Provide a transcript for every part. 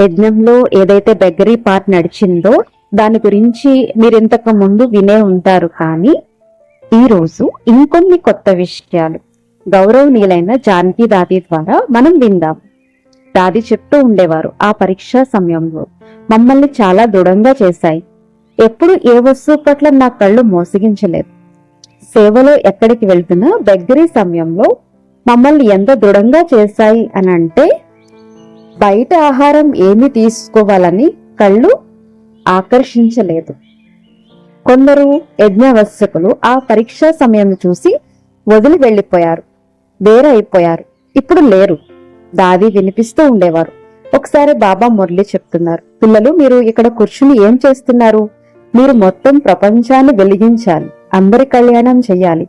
యజ్ఞంలో ఏదైతే beggary part నడిచిందో దాని గురించి మీరు ఇంతకు ముందు వినే ఉంటారు కానీ ఈ రోజు ఇంకొన్ని కొత్త విషయాలు. గౌరవనీయులైన జానకి దాది ద్వారా మనం విందాం. దాది చెప్తూ ఉండేవారు ఆ పరీక్షా సమయంలో. మమ్మల్ని చాలా దృఢంగా చేశాయి. ఎప్పుడు ఏ వస్తువు పట్ల నా కళ్ళు మోసగించలేదు. సేవలో ఎక్కడికి వెళ్తున్నా బెగ్గరీ సమయంలో మమ్మల్ని ఎంత దృఢంగా చేశాయి అని అంటే బయట ఆహారం ఏమి తీసుకోవాలని కళ్ళు ఆకర్షించలేదు. కొందరు యజ్ఞవశ్యకులు ఆ పరీక్షా సమయం చూసి వదిలి వెళ్ళిపోయారు. వేరైపోయారు ఇప్పుడు లేరు. దాది వినిపిస్తూ ఉండేవారు. ఒకసారి బాబా మురళి చెప్తున్నారు పిల్లలు మీరు ఇక్కడ కూర్చుని ఏం చేస్తున్నారు? మీరు మొత్తం ప్రపంచాన్ని వెలిగించాలి. అందరి కళ్యాణం చెయ్యాలి.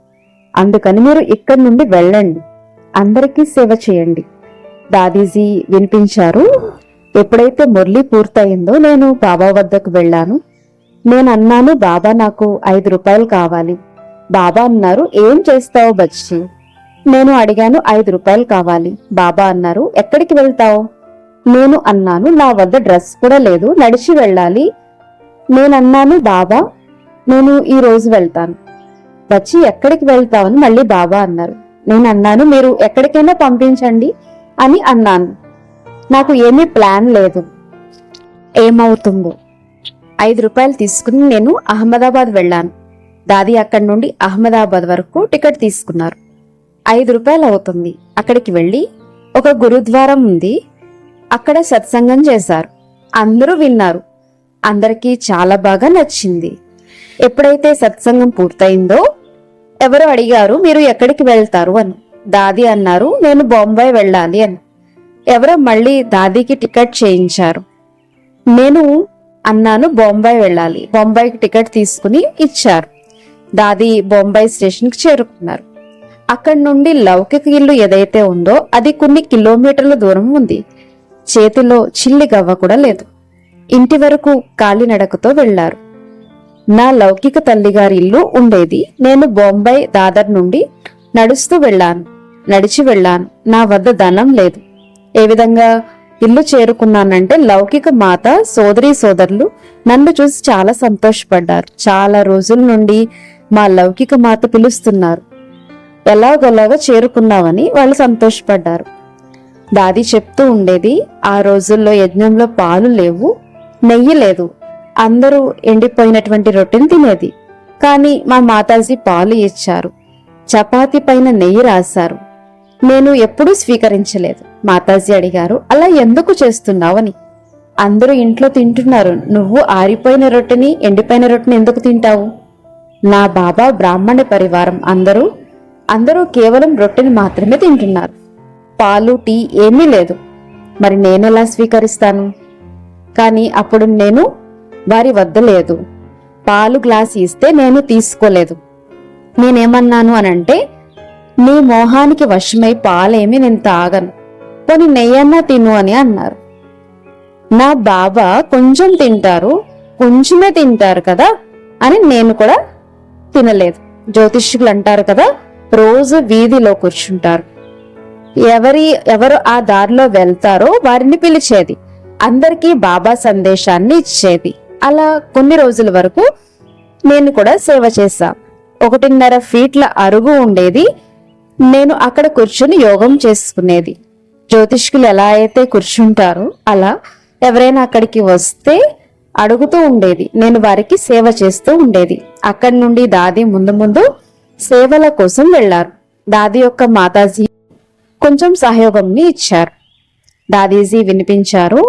అందుకని మీరు ఇక్కడి నుండి వెళ్ళండి. అందరికీ సేవ చేయండి. దాదీజీ వినిపించారు. ఎప్పుడైతే మురళి పూర్తయిందో నేను బాబా వద్దకు వెళ్ళాను. నేను అన్నాను బాబా నాకు ఐదు రూపాయలు కావాలి. బాబా అన్నారు ఏం చేస్తావు బచ్చి నేను అడిగాను ఐదు రూపాయలు కావాలి. బాబా అన్నారు ఎక్కడికి వెళ్తావు? నేను అన్నాను నా వద్ద డ్రెస్ కూడా లేదు నడిచి వెళ్ళాలి. నేను అన్నాను బాబా నేను ఈ రోజు వెళ్తాను. వచ్చి ఎక్కడికి వెళ్తావని మళ్ళీ బాబా అన్నారు. నేను అన్నాను మీరు ఎక్కడికైనా పంపించండి. అని అన్నాను. నాకు ఏమీ ప్లాన్ లేదు. ఏమవుతుందో. ఐదు రూపాయలు తీసుకుని నేను అహ్మదాబాద్ వెళ్ళాను. దాది అక్కడి నుండి అహ్మదాబాద్ వరకు టికెట్ తీసుకున్నారు. ఐదు రూపాయలు అవుతుంది. అక్కడికి వెళ్ళి ఒక గురుద్వారం ఉంది. అక్కడ సత్సంగం చేశారు. అందరూ విన్నారు. అందరికీ చాలా బాగా నచ్చింది. ఎప్పుడైతే సత్సంగం పూర్తయిందో ఎవరు అడిగారు మీరు ఎక్కడికి వెళ్తారు అని. దాది అన్నారు. నేను బొంబాయి వెళ్ళాలి అని. ఎవరో మళ్ళీ దాదీకి టికెట్ చేయించారు. నేను అన్నాను బొంబాయి వెళ్ళాలి. బొంబాయికి టికెట్ తీసుకుని ఇచ్చారు. దాది బొంబాయి స్టేషన్కి చేరుకున్నారు. అక్కడి నుండి లౌకిక ఇల్లు ఏదైతే ఉందో అది కొన్ని కిలోమీటర్ల దూరం ఉంది. చేతిలో చిల్లి గవ్వ కూడా లేదు. ఇంటి వరకు కాలినడకతో వెళ్ళారు నా లౌకిక తల్లిగారి ఇల్లు ఉండేది. నేను బొంబాయి దాదర్ నుండి నడుస్తూ వెళ్ళాను. నడిచి వెళ్ళాను. నా వద్ద ధనం లేదు. ఏ విధంగా ఇల్లు చేరుకున్నానంటే లౌకిక మాత సోదరి సోదరులు నన్ను చూసి చాలా సంతోషపడ్డారు. చాలా రోజుల నుండి మా లౌకిక మాత పిలుస్తున్నారు. ఎలాగోలాగా చేరుకున్నామని వాళ్ళు సంతోషపడ్డారు. దాది చెప్తూ ఉండేది ఆ రోజుల్లో యజ్ఞంలో పాలు లేవు నెయ్యి లేదు. అందరూ ఎండిపోయినటువంటి రొట్టెని తినేది. కానీ మా మాతాజీ పాలు ఇచ్చారు. చపాతీ పైన నెయ్యి రాశారు. నేను ఎప్పుడూ స్వీకరించలేదు. మాతాజీ అడిగారు అలా ఎందుకు చేస్తున్నావని? అందరూ ఇంట్లో తింటున్నారు. నువ్వు ఆరిపోయిన రొట్టెని ఎండిపోయిన రొట్టెని ఎందుకు తింటావు? నా బాబా బ్రాహ్మణ పరివారం. అందరూ అందరూ కేవలం రొట్టెని మాత్రమే తింటున్నారు. పాలు టీ ఏమీ లేదు. మరి నేనెలా స్వీకరిస్తాను? కానీ అప్పుడు నేను వారి వద్ద లేదు. పాలు గ్లాస్ ఇస్తే నేను తీసుకోలేదు. నేనేమన్నాను అనంటే నీ మోహానికి వశమై పాలేమి నేను తాగను. పోనీ నెయ్యన్నా తిను అని అన్నారు. నా బాబా కొంచెం తింటారు కొంచెమే తింటారు కదా అని నేను కూడా తినలేదు. జ్యోతిష్కులు అంటారు కదా రోజు వీధిలో కూర్చుంటారు. ఎవరి ఎవరు ఆ దారిలో వెళ్తారో వారిని పిలిచేది. అందరికీ బాబా సందేశాన్ని ఇచ్చేది. అలా కొన్ని రోజుల వరకు నేను కూడా సేవ చేశా ఒకటిన్నర ఫీట్ల అరుగు ఉండేది. నేను అక్కడ కూర్చుని యోగం చేసుకునేది. జ్యోతిష్కులు ఎలా అయితే కూర్చుంటారో అలా ఎవరైనా అక్కడికి వస్తే అడుగుతూ ఉండేది. నేను వారికి సేవ చేస్తూ ఉండేది. అక్కడి నుండి దాది ముందు ముందు సేవల కోసం వెళ్ళారు దాది యొక్క మాతాజీ కొంచెం సహయోగంని ఇచ్చారు. దాదీజీ వినిపించారు.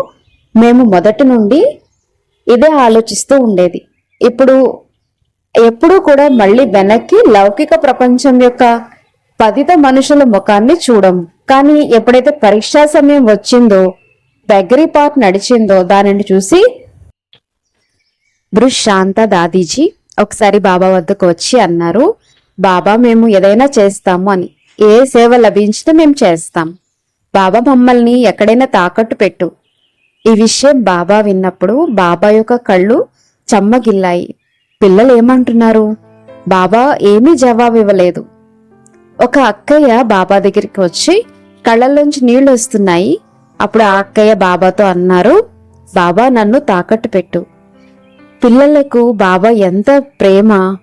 మేము మొదటి నుండి ఇదే ఆలోచిస్తూ ఉండేది. ఇప్పుడు ఎప్పుడూ కూడా మళ్ళీ వెనక్కి లౌకిక ప్రపంచం యొక్క పతిత మనుషుల ముఖాన్ని చూడం. కానీ ఎప్పుడైతే పరీక్షా సమయం వచ్చిందో బెగ్గరీ పార్ట్ నడిచిందో దానిని చూసి శాంత దాదీజీ ఒకసారి బాబా వద్దకు వచ్చి అన్నారు బాబా మేము ఏదైనా చేస్తాము అని. ఏ సేవ లభించినా మేము చేస్తాం. బాబా మమ్మల్ని ఎక్కడైనా తాకట్టు పెట్టు. ఈ విషయం బాబా విన్నప్పుడు బాబా యొక్క కళ్ళు చమ్మగిల్లాయి. పిల్లలు ఏమంటున్నారు? బాబా ఏమీ జవాబు ఇవ్వలేదు ఒక అక్కయ్య బాబా దగ్గరికి వచ్చి కళ్ళల్లోంచి నీళ్ళు వస్తున్నాయి. అప్పుడు ఆ అక్కయ్య బాబాతో అన్నారు బాబా నన్ను తాకట్టు పెట్టు. పిల్లలకు బాబా ఎంత ప్రేమ.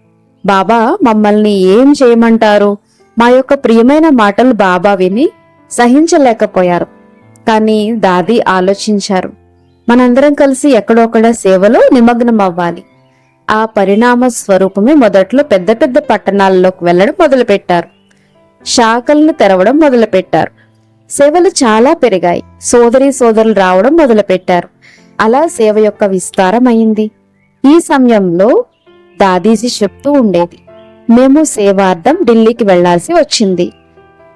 బాబా మమ్మల్ని ఏం చేయమంటారు? మా యొక్క ప్రియమైన మాటలు బాబా విని సహించలేకపోయారు. కానీ దాది ఆలోచించారు. మనందరం కలిసి ఎక్కడొక్కడ సేవలో నిమగ్నం అవ్వాలి ఆ పరిణామ స్వరూపమే మొదట్లో పెద్ద పెద్ద పట్టణాల్లోకి వెళ్ళడం మొదలుపెట్టారు. శాఖలను తెరవడం మొదలుపెట్టారు. సేవలు చాలా పెరిగాయి. సోదరి సోదరులు రావడం మొదలుపెట్టారు. అలా సేవ యొక్క విస్తారం అయింది. ఈ సమయంలో దాదీజీ చెప్తూ ఉండేది మేము సేవార్థం ఢిల్లీకి వెళ్ళాల్సి వచ్చింది.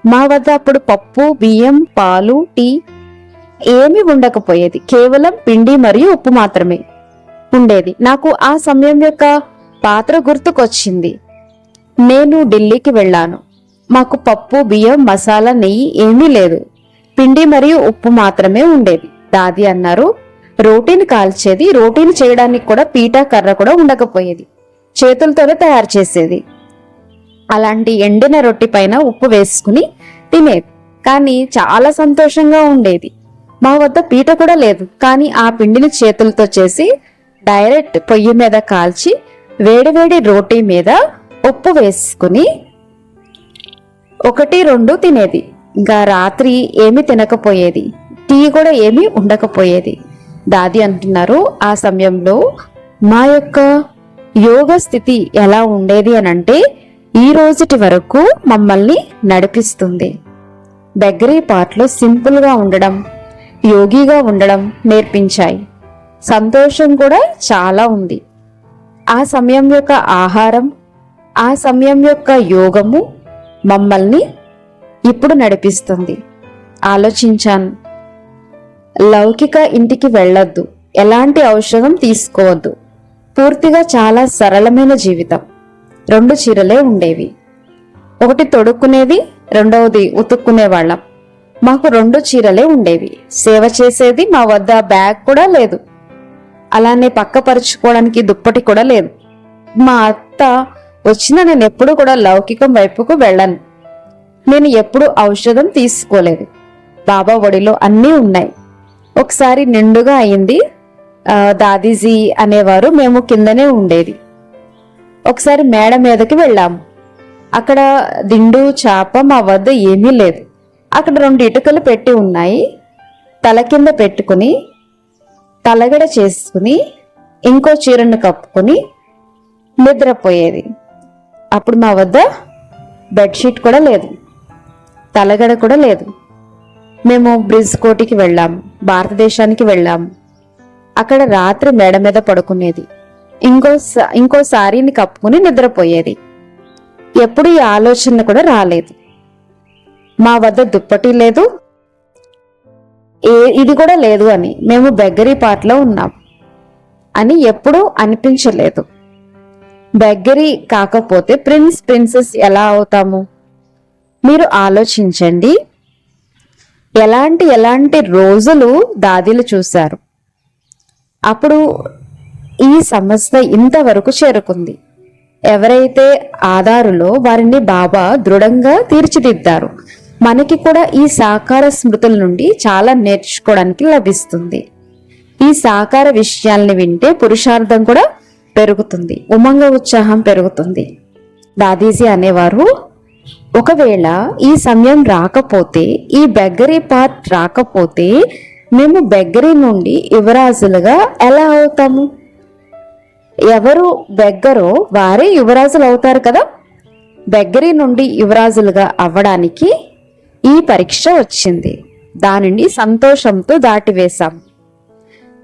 మా వద్ద అప్పుడు పప్పు బియ్యం పాలు టీ ఏమీ ఉండకపోయేది. కేవలం పిండి మరియు ఉప్పు మాత్రమే ఉండేది. నాకు ఆ సమయం యొక్క పాత్ర గుర్తుకొచ్చింది. నేను ఢిల్లీకి వెళ్ళాను. మాకు పప్పు బియ్యం మసాలా నెయ్యి ఏమీ లేదు. పిండి మరియు ఉప్పు మాత్రమే ఉండేది. దాది అన్నారు. రోటీని కాల్చేది రోటీని చేయడానికి కూడా పీటా కర్ర కూడా ఉండకపోయేది. చేతులతోనే తయారు చేసేది. అలాంటి ఎండిన రొట్టి పైన ఉప్పు వేసుకుని తినేది. కానీ చాలా సంతోషంగా ఉండేది. మా వద్ద పీట కూడా లేదు. కానీ ఆ పిండిని చేతులతో చేసి డైరెక్ట్ పొయ్యి మీద కాల్చి వేడివేడి రోటీ మీద ఉప్పు వేసుకుని ఒకటి రెండు తినేది. ఇంకా రాత్రి ఏమీ తినకపోయేది. టీ కూడా ఏమీ ఉండకపోయేది. దాది అంటున్నారు ఆ సమయంలో మా యొక్క యోగ స్థితి ఎలా ఉండేది అని అంటే ఈ రోజుటి వరకు మమ్మల్ని నడిపిస్తుంది. బెగ్గరీ పాటలు సింపుల్గా ఉండడం యోగిగా ఉండడం నేర్పించాయి. సంతోషం కూడా చాలా ఉంది. ఆ సమయం యొక్క ఆహారం ఆ సమయం యొక్క యోగము మమ్మల్ని ఇప్పుడు నడిపిస్తుంది. ఆలోచించాను. లౌకిక ఇంటికి వెళ్ళొద్దు. ఎలాంటి ఔషధం తీసుకోవద్దు. పూర్తిగా చాలా సరళమైన జీవితం. రెండు చీరలే ఉండేవి. ఒకటి తొడుక్కునేది రెండవది ఉతుక్కునేవాళ్ళం. మాకు రెండు చీరలే ఉండేవి. సేవ చేసేది మా వద్ద బ్యాగ్ కూడా లేదు. అలానే పక్కపరుచుకోవడానికి దుప్పటి కూడా లేదు. మా అత్త వచ్చినా నేను ఎప్పుడూ కూడా లౌకికం వైపుకు వెళ్ళను. నేను ఎప్పుడూ ఔషధం తీసుకోలేదు. బాబా ఒడిలో అన్నీ ఉన్నాయి. ఒకసారి నిండుగా అయింది. దాదీజీ అనేవారు మేము కిందనే ఉండేది. ఒకసారి మేడ మీదకి వెళ్ళాము. అక్కడ దిండు చాప మా వద్ద ఏమీ లేదు. అక్కడ రెండు ఇటుకలు పెట్టి ఉన్నాయి. తల కింద పెట్టుకుని తలగడ చేసుకుని ఇంకో చీరను కప్పుకొని నిద్రపోయేది. అప్పుడు మా వద్ద బెడ్షీట్ కూడా లేదు. తలగడ కూడా లేదు. మేము బ్రిజ్ కోటికి వెళ్ళాము భారతదేశానికి వెళ్ళాము అక్కడ రాత్రి మేడ మీద పడుకునేది. ఇంకో ఇంకో సారీని కప్పుకుని నిద్రపోయేది. ఎప్పుడు ఈ ఆలోచన కూడా రాలేదు. మా వద్ద దుప్పటి లేదు. ఏ ఇది కూడా లేదు అని మేము బెగ్గరీ పాటలో ఉన్నాం అని ఎప్పుడూ అనిపించలేదు. బెగ్గరి కాకపోతే ప్రిన్స్ ప్రిన్సెస్ ఎలా అవుతాము? మీరు ఆలోచించండి. ఎలాంటి ఎలాంటి రోజులు దాదిలు చూశారు? అప్పుడు ఈ సంస్థ ఇంతవరకు చేరుకుంది. ఎవరైతే ఆధారులో వారిని బాబా దృఢంగా తీర్చిదిద్దారు మనకి కూడా ఈ సాకార స్మృతుల నుండి చాలా నేర్చుకోవడానికి లభిస్తుంది. ఈ సాకార విషయాల్ని వింటే పురుషార్థం కూడా పెరుగుతుంది. ఉమంగ ఉత్సాహం పెరుగుతుంది. దాదీజీ అనేవారు ఒకవేళ ఈ సమయం రాకపోతే ఈ బెగ్గరీ పార్ట్ రాకపోతే మేము బెగ్గరీ నుండి యువరాజులుగా ఎలా అవుతాము? ఎవరు బెగ్గరో వారే యువరాజులు అవుతారు కదా. బెగ్గరీ నుండి యువరాజులుగా అవ్వడానికి ఈ పరీక్ష వచ్చింది. దానిని సంతోషంతో దాటివేశాం.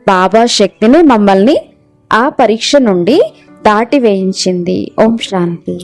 బాబా శక్తిని మమ్మల్ని ఆ పరీక్ష నుండి దాటి వేయించింది. ఓం శాంతి.